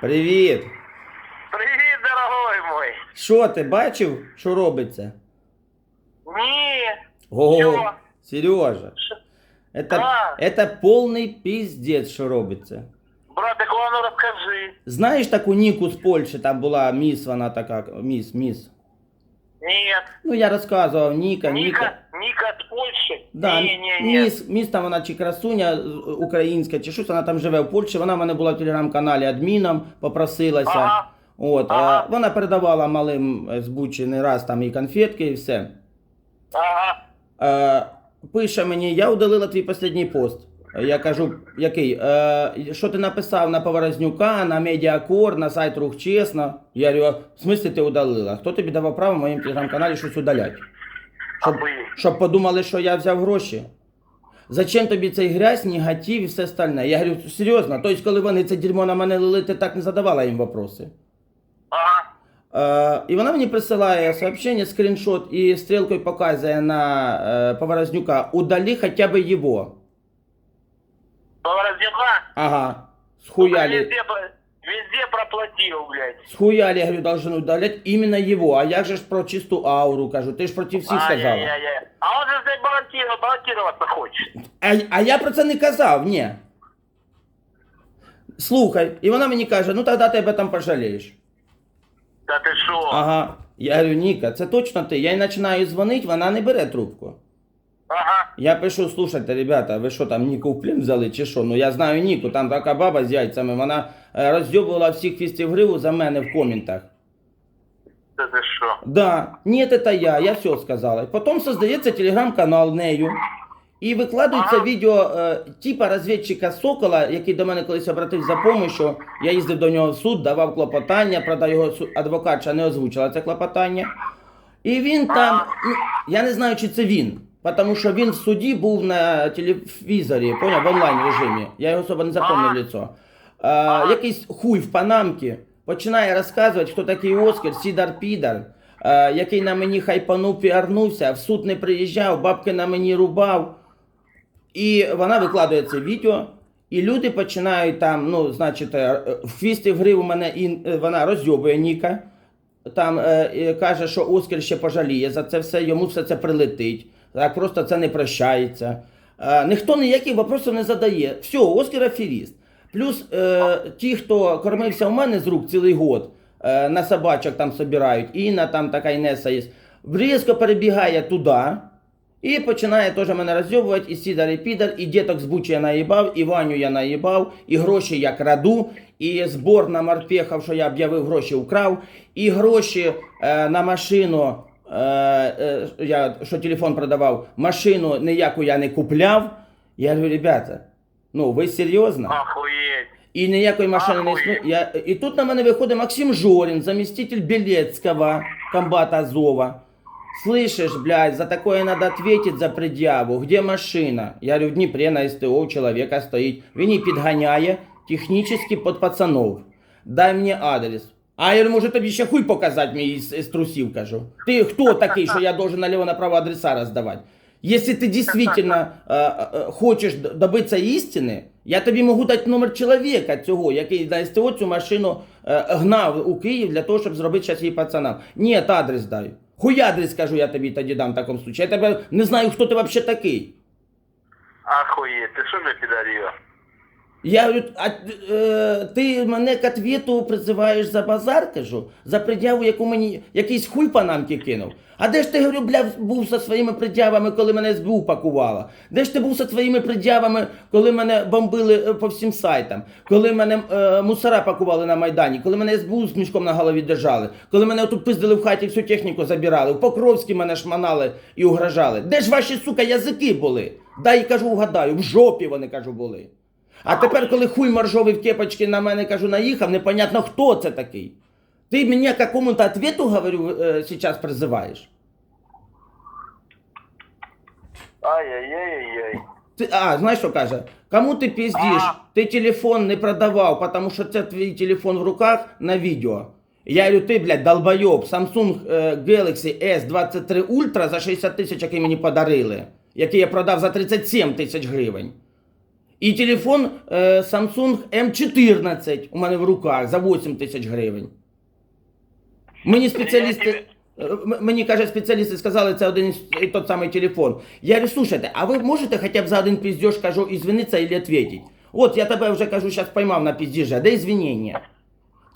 Привіт! Привіт, дорогой мой. Що ти бачив, що робиться? Ні. Ого, Що? Сережа. Що? Это, А. это повний піздець, що робиться. Братик, а ну розкажи. Знаєш таку Ніку з Польщі, там була міс, вона така, міс, міс. Ні. Ну я розказував, Ніка, Ніка. Ніка, з Польщі? Да, ні, ні, ні. міс, міс там вона чи красуня українська, чи щось, вона там живе в Польщі, вона в мене була в телеграм-каналі адміном, попросилася. Ага. От, Ага. вона передавала малим е, з Бучі не раз там і конфетки, і все. Ага. Е, пише мені, я удалила твій останній пост. Я кажу, який? Е, що ти написав на Поворознюка, на Медіакор, на сайт Рух Чесно? Я говорю, в смислі ти удалила? Хто тобі давав право в моєму телеграм-каналі щось удаляти? Щоб, щоб подумали, що я взяв гроші. Зачем тобі цей грязь, негатив і все остальне? Я говорю, серйозно, тобто, коли вони це дерьмо на мене лили, ти так не задавала їм вопроси. Ага. Е, і вона мені присилає сообщення, скріншот і стрілкою показує на е, Поворознюка, удали хоча б його. Поворознюка? Ага. Схуяли. Везде, про- везде проплатил, блядь. Схуяли, я говорю, должен удалять именно его. А як же ж про чисту ауру кажу? Ти ж проти всіх сказала. Ай-яй-яй. А он же здесь баллотироваться, баллотироваться хочет. А, а я про це не казав, ні. Слухай, і вона мені каже, ну тоді ти об этом пожалієш. Да ты шо? Ага. Я говорю, Ніка, це точно ти. Я їй починаю дзвонити, вона не бере трубку. Ага. Я пишу, слушайте, ребята, ви що там Ніку в плен взяли чи що? Ну я знаю Ніку, там така баба з яйцями, вона е, роздьобувала всіх фістів гриву за мене в коментах. Да ты шо? Да, нет, это я, я все сказала. Потом создається телеграм-канал нею. І викладується Ага. відео е, типа розвідчика Сокола, який до мене колись обратився за допомогою. Я їздив до нього в суд, давав клопотання, правда, його адвокатша не озвучила це клопотання. І він там, ну, я не знаю, чи це він, тому що він в суді був на телевізорі, поняв, в онлайн режимі. Я його особо не запомнив лицо. Е, якийсь хуй в панамці починає розказувати, хто такий Оскар, Сідар Підар, е, який на мені хайпанув, піарнувся, в суд не приїжджав, бабки на мені рубав. І вона викладає це відео, і люди починають там, ну, значить, е, в хвісті в гриву мене і е, вона розйобує Ніка. Там е, каже, що Оскар ще пожаліє за це все, йому все це прилетить. Так просто це не прощається. Е, ніхто ніяких вопросів не задає. Все, Оскар аферіст. Плюс е, ті, хто кормився у мене з рук цілий год, е, на собачок там собирають, Інна там така Інеса є, різко перебігає туди. І починає теж мене розйобувати, і сідар, і підар, і діток з Бучі я наїбав, і Ваню я наїбав, і гроші я краду, і збор на морпехів, що я об'явив гроші украв, і гроші е, на машину, я, що телефон продавав, машину ніяку я не купляв. Я говорю, ребята, ну ви серйозно? Охуеть. І ніякої машини не існує. Я, і тут на мене виходить Максим Жорін, заміститель Білецького, комбата Азова. Слышишь, блядь, за такое надо ответить за пред'яву. Где машина? Я говорю, в Дніпрі на СТО у чоловіка стоїть. Він її підганяє технічно під пацанов. Дай мені адрес. А я говорю, може тобі ще хуй показати мені з, з трусів, кажу. Ти хто такий, що я должен наліво-направо адреса роздавати? Если ты действительно э, э, хочеш д- добитися істини, я тобі можу дати номер чоловіка цього, який на СТО цю машину е, гнав у Київ для того, щоб зробити щас її пацанам. Ні, адрес дай. Хуй адрес, кажу, я тобі тоді дам в такому случае. Я тебе не знаю, хто ти вообще такий. Охуеть. Ты что мне пидорила? Я говорю, а е, ти мене к ответу призиваєш за базар, кажу, за пред'яву, яку мені якийсь хуй панамки кинув. А де ж ти говорю, бля, був зі своїми пред'явами, коли мене СБУ пакувала? Де ж ти був зі своїми пред'явами, коли мене бомбили е, по всім сайтам, коли мене е, мусора пакували на Майдані, коли мене СБУ з мішком на голові держали, коли мене тут пиздили в хаті, всю техніку забирали, в Покровській мене шманали і угрожали. Де ж ваші, сука, язики були? Дай кажу, вгадаю, в жопі вони кажу були. А тепер, коли хуй моржовий в кепочки на мене кажу, наїхав, непонятно хто це такий. Ти мене к какому-то ответу, говорю, е, сейчас призиваєш? Ай-яй-яй-яй. Ти, а, знаєш, що каже? Кому ти піздиш? Ти телефон не продавав, тому що це твій телефон в руках на відео. Я говорю, ти, блядь, долбойоб, Samsung е, Galaxy S23 Ultra за 60 тисяч, який мені подарили, який я продав за 37 тисяч гривень. І телефон е, Samsung M14 у мене в руках за 8 тисяч гривень. Мені спеціалісти. Мені каже, спеціалісти сказали, це один і тот самий телефон. Я говорю, слушайте, а ви можете хоча б за один піздеж, кажу, ізвинитися і відповідати? От я тебе вже кажу, зараз поймав на піздіжа, де ізвинення?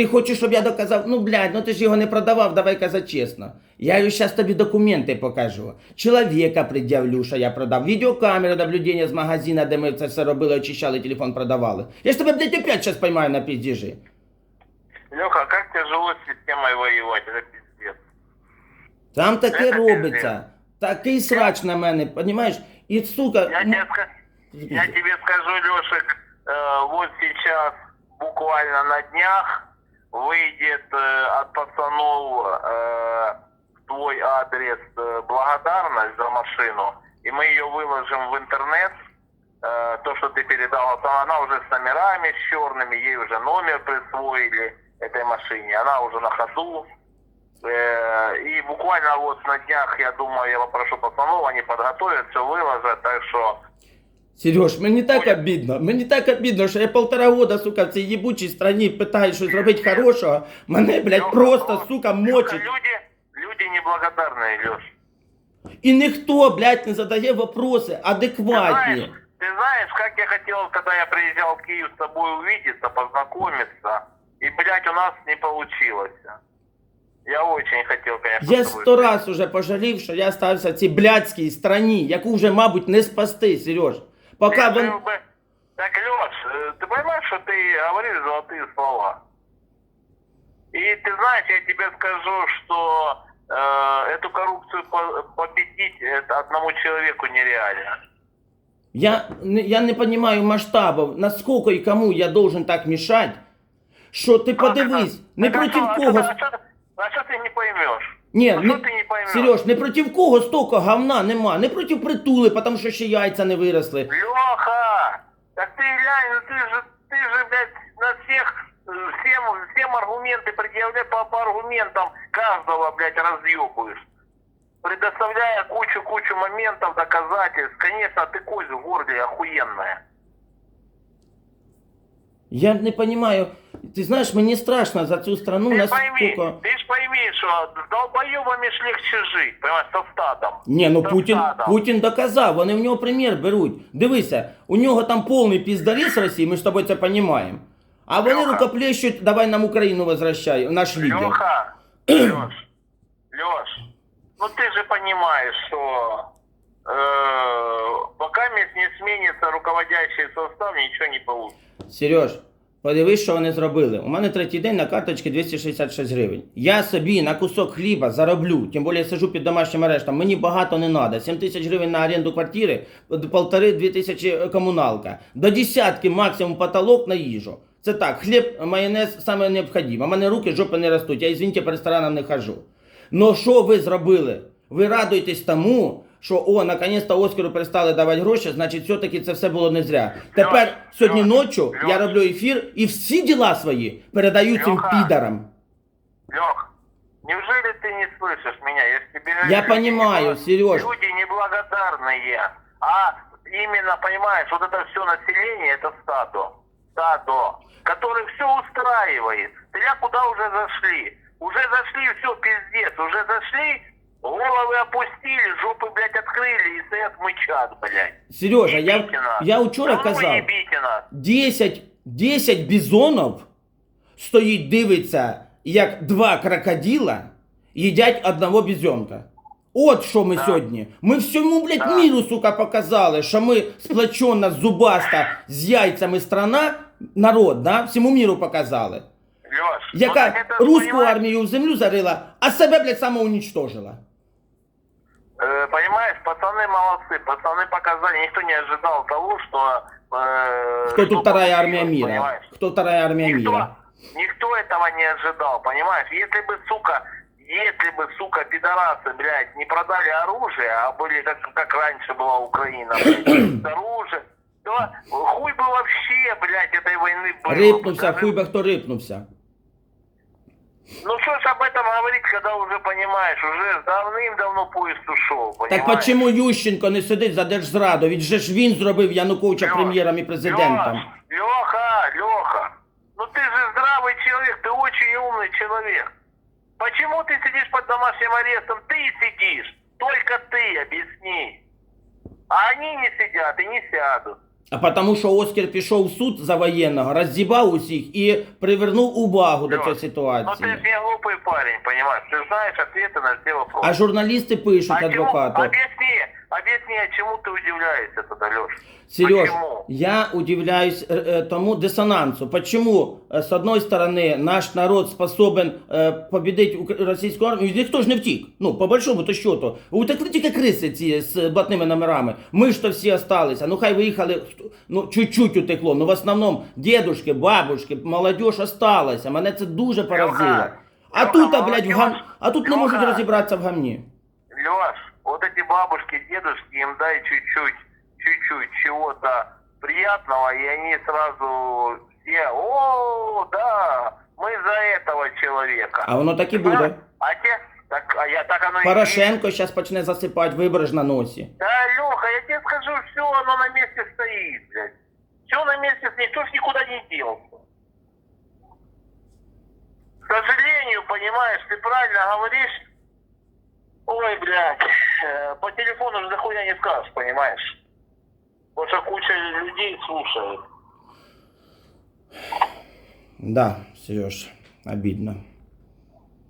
Ти хочеш, щоб я доказав, ну блядь, ну ти ж його не продавав, давай казати чесно. Я їй зараз тобі документи покажу. Чоловіка пред'явлю, що я продав. Відеокамеру наблюдення з магазина, де ми це все робили, очищали, телефон продавали. Я ж тебе, блядь, опять зараз поймаю на піздежі. Леха, как тяжело с системой воевать, это пиздец. Там таке Це робиться. Такий срач на мене, понімаєш? І сука. Я ну, тебе, я тебе скажу, Лешек, э, вот сейчас, буквально на днях, выйдет э, от пацанов э, в твой адрес э, благодарность за машину, и мы ее выложим в интернет. Э, то, что ты передал, то она уже с номерами, с черными, ей уже номер присвоили этой машине, она уже на ходу. Э, И буквально вот на днях, я думаю, я попрошу пацанов, они подготовят, все выложат, так что Сереж, мені так обідно, мені так обідно, що я полтора года, сука, в цій їбучій страні питаю щось зробити хорошого. Мене, блядь, Лёха, просто, ну, сука, Лёха, мочить. Люди, люди неблагодарные, Леш. І ніхто, блядь, не задає вопроси Ты знаешь, адекватні. ты знаешь, как я хотел, когда я приезжал в Киев с тобой увидеться, познакомиться, и, блядь, у нас не получилось. Я очень хотел, конечно, Я с тобой сто раз уже пожалів, що я стався в цій блядській страні, яку вже, мабуть, не спасти, Сереж. Поки Ты вон... жил бы- Так, Леш, э, ты понимаешь, что ты говоришь золотые слова? И ты знаешь, я тебе скажу, что э, эту коррупцию по- победить это одному человеку нереально. Я, не- я не розумію масштабів, наскільки і кому я должен так мішати, що ти подивись, не Так, а проти что- а кого. что- А что, а что ты не поймешь? Ні, ну, не, что ты не поймешь? Сереж, не проти кого стільки говна нема, не проти притули, тому що ще яйця не виросли. Леха, так ты глянь, ну ты же, ты же, блядь, на всех, э, всем, всем аргументы предъявляй по, по аргументам каждого, блядь, разъебываешь. Предоставляя кучу-кучу моментов, доказательств. Конечно, ты кость в горле охуенная. Я не розумію, ти знаєш, мені страшно за цю страну, Ты ж пойми, наскільки... ты ж пойми, что с долбоебами ж легче жить, понимаешь, со стадом. Ні, ну Со Путін, стадом. Путін доказав, вони в нього примір беруть. Дивися, у нього там повний піздаріс Росії, ми з тобою це розуміємо. А вони Льоха. рукоплещуть, давай нам Україну возвращай, наш лідер. Леха, Леш, Леш, ну ты же понимаешь, что э, пока не сменится руководящий состав, ничего не получится. Сереж, подивись, що вони зробили. У мене третій день на карточці 266 гривень. Я собі на кусок хліба зароблю, тим більше я сижу під домашнім арештом. Мені багато не треба. 7 тисяч гривень на оренду квартири, полтори-дві тисячі комуналка. До десятки максимум потолок на їжу. Це так, хліб, майонез саме необхідне. У мене руки, жопи не ростуть. Я, извините, по ресторанам не хожу. Но що ви зробили? Ви радуєтесь тому, що о, наконець-то Оскару перестали давати гроші, значить, все-таки це все було не зря. Тепер Льош, сьогодні Льош, ночі Льош. я роблю ефір і всі діла свої передаю цим Льоха. підарам. Лех, неужели ты не слышишь меня? Я, ж тебе говорю, Я люди понимаю, небла- Серёж. Люди неблагодарные. А именно, понимаешь, вот это все население, это стадо. Стадо, которое все устраивает. Тебя куда уже зашли? Уже зашли, все, пиздец. Уже зашли, головы опустили, жопы, блядь, открыли и стоят мычат, блядь. Сережа, я, Ебите нас. я вчора Да ну вы казав, ебите нас. 10, 10 бізонів стоїть, дивиться, як два крокодила їдять одного бізонка. От що ми Да. сьогодні. Ми всьому, блядь, Да. міру, сука, показали, що ми сплочена, зубаста, з яйцями страна, народ, да? Всьому міру показали. Леш, ну Яка так это, руську понимаешь, армію в землю зарила, а себе, блядь, самоунічтожила. Э, понимаешь, пацаны молодцы, пацаны показали, никто не ожидал того, что... э, Кто тут вторая армия мира? понимаешь? Кто вторая армия Никто, мира? никто этого не ожидал, понимаешь? Если бы, сука, если бы, сука, пидорасы, блядь, не продали оружие, а были, как, как раньше была Украина, блядь, с оружием, то хуй бы вообще, блядь, этой войны был. Рипнувся, Даже- хуй би хто рипнувся. Ну что ж об этом говорить, когда уже понимаешь, уже давным-давно поезд ушел, Так понимаешь? почему Ющенко не сидить за держзраду? Ведь же ж він зробив Януковича Лёш, прем'єром і президентом. Лёш, Леха, Леха, ну ты же здравый человек, ты очень умный человек. Почему ты сидишь под домашним арестом? Ты сидишь, только ты, объясни. А они не сидят и не сядут. А потому що Оскар пішов в суд за воєнного, роззібав усіх і привернув увагу до Лёш, цієї Ну ситуації. ты же не глупый парень, понимаешь? Ты знаешь ответы на все вопросы. А журналісти пишуть А чему- адвокату. Объясни, объясни, а чему ты удивляешься тогда, Леш? Сереж, Почему? я удивляюсь э, э, тому диссонансу. Почему, э, с одной стороны, наш народ способен э, победить ук- российскую армию, ніхто ж не втік. Ну, по большому то счету. У так тільки криси ці з блатними номерами. Ми ж то всі осталися. Ну хай виїхали, хто- ну чуть-чуть утекло. Ну в основному дедушки, бабушки, молодежь осталася. Мене це дуже поразило. Леха, А Леха, тут, а, блядь, в гам... молодежь, а тут не можуть Леха. розібратися в гамні. Леш, вот эти бабушки, дедушки, им дай чуть-чуть, чуть-чуть чего-то приятного, и они сразу все, о, да, мы за этого человека. А воно так і буде. А те, так, а я так оно и. Порошенко зараз почне засипати вибори ж на носі. Да, Леха, я тебе скажу, все оно на месте стоит, блядь. Все на месте, никто ж никуда не делся. К сожалению, понимаешь, ты правильно говоришь. Ой, блядь, по телефону же дохуя не скажешь, понимаешь? Потому что куча людей слушает. Да, Сереж, обидно.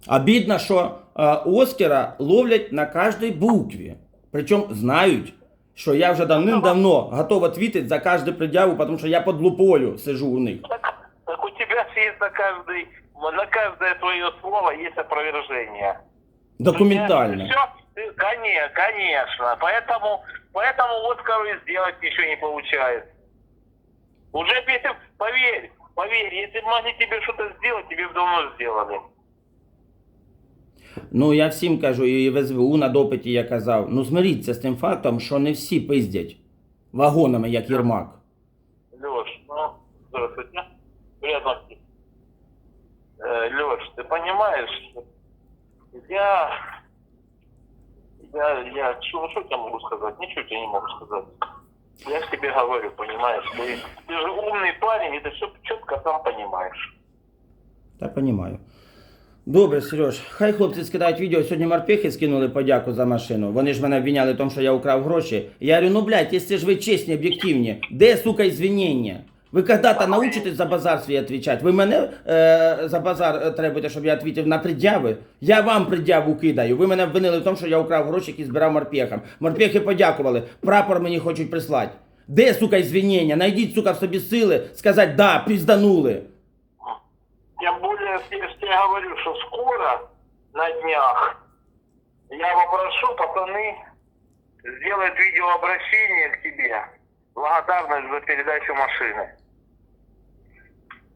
Обидно, що е, Оскара ловлять на кожній букві. Причому знають, що я вже давним-давно готова твітити за кожну пред'яву, тому що я під лупою сижу у них. Так, так у тебя же есть на каждый, на каждое твое слово есть опровержение. Документально. Все, конечно, конечно. Поэтому, поэтому Оскару и сделать ничего не получается. Уже б если, б- поверь, поверь, если бы могли тебе что-то сделать, тебе бы давно сделали. Ну я всім кажу, і в СВУ на допиті я казав, ну змиріться з тим фактом, що не всі пиздять вагонами, як Єрмак. Леш, ну, здравствуйте. Приятно. Э, Леш, ты понимаешь, я... Я, я, что, что я могу сказать? Ничего тебе не могу сказать. Я ж тебе говорю, понимаешь, ты, ты же умный парень, и ты все четко сам понимаешь. Та понімаю. Добре, Сереж, хай хлопці скидають відео. Сьогодні морпехи скинули подяку за машину. Вони ж мене обвиняли в тому, що я украв гроші. Я говорю, ну блядь, якщо ж ви чесні, об'єктивні, де, сука, извинення? Ви когда-то научитесь за базар свій відповідати? Ви мене е, за базар е, требуєте, щоб я відповів на пред'яви? Я вам пред'яву кидаю. Ви мене обвинили в тому, що я украв гроші, які збирав морпехам. Морпехи подякували. Прапор мені хочуть прислати. Де, сука, извинення? Найдіть, сука, в собі сили сказати, да, пізданули. Тем более, я же тебе говорю, что скоро, на днях, я попрошу, пацаны, сделать видеообращение к тебе, благодарность за передачу машины.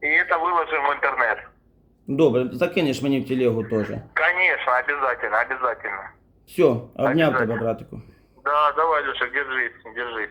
И это выложим в интернет. Добре, закинеш мені в телегу теж. Конечно, обязательно, обязательно. Все, обняв тебе, братику. Да, давай, Леша, держись, держись.